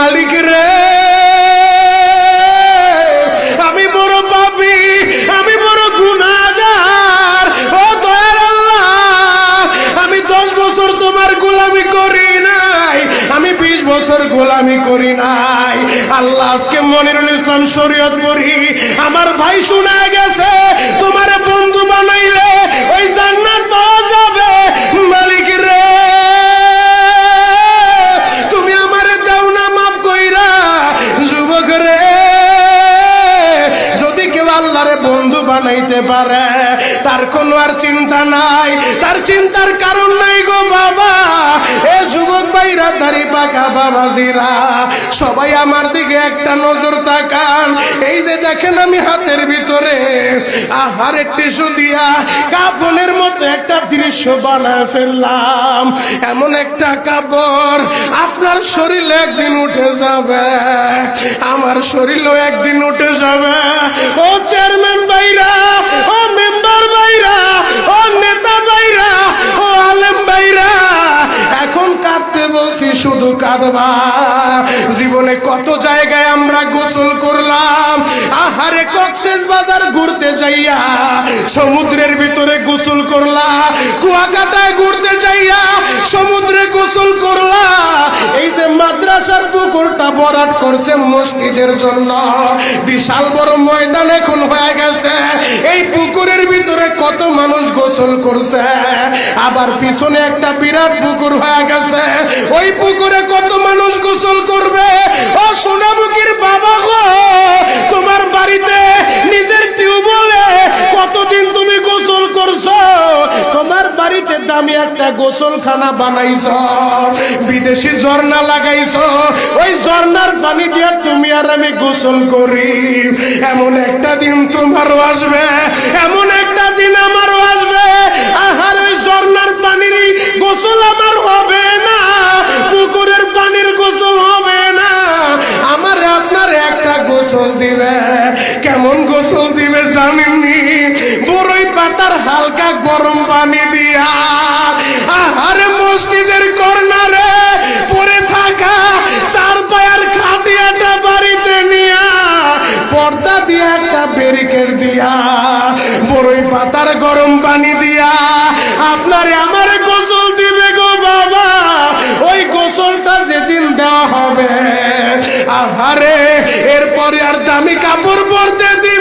মালিক রে। আমি বড় পাপি, আমি বড় গুনাহগার। ও দয়ার আমি দশ বছর তোমার গোলামি করি নাই। আমি বিশ বছর গোলামি করি নাই। আল্লাহ, আজকে মনিরুল ইসলাম শরীয়ত করি আমার ভাই শোনা গেছে পারে। তার কোনো আর চিন্তা নাই। তার চিন্তার কারণ নাই গো বাবা। এ যুবক ভাইরা, দাড়ি পাকা বাবাজিরা, সবাই আমার দিকে একটা নজর তাকান। এই যে দেখেন আমি হাতের ভিতরে আহারের টিস্যু দিয়া কাপনের মতো একটা দৃশ্য বানায় ফেললাম। এমন একটা কাপড় আপনার শরীরে একদিন উঠে যাবে। আমার শরীরও একদিন উঠে যাবে। জীবনে কত জায়গায় আমরা গোসল করলাম। আহারে কক্সেস বাজার ঘুরতে যাইয়া সমুদ্রের ভিতরে গোসল করলা। কুয়াকাটায় ঘুরতে যাইয়া সমুদ্রে গোসল করলা। এই যে মাদ্রাসার পুকুরটা বরাট করছে মসজিদের জন্য। বিশাল বড় ময়দান এখন হয়ে গেছে। কত মানুষ গোসল করছে, আবার পিছনে একটা বিরাট পুকুর হয়ে গেছে। ওই পুকুরে কত মানুষ গোসল করবে? ও সোনামুখীর একটা গোসলখানা বানাইছো, বিদেশি ঝর্ণা লাগাইছো, ওই ঝর্ণার পানি দিয়ে তুমি আর আমি গোসল করি। এমন একটা দিন তোমারও আসবে, এমন একটা দিন আমারও আসবে। আহার, ওই ঝর্ণার পানির গোসল আমার হবে না, পুকুরের পানির গোসল হবে না। আমার আপনার একটা গোসল দিবে, কেমন গোসল দিবে জানেননি? বড়ই পাতার হালকা গরম পানি দিয়া। একটা ব্যারিকেড দিয়া, বড়ই পাতার গরম পানি দিয়া, আপনারে আমার গোসল দিবে গো বাবা। ওই গোসলটা যেদিন দেওয়া হবে, আহারে, এরপরে আর দামি কাপড় পরতে দিবে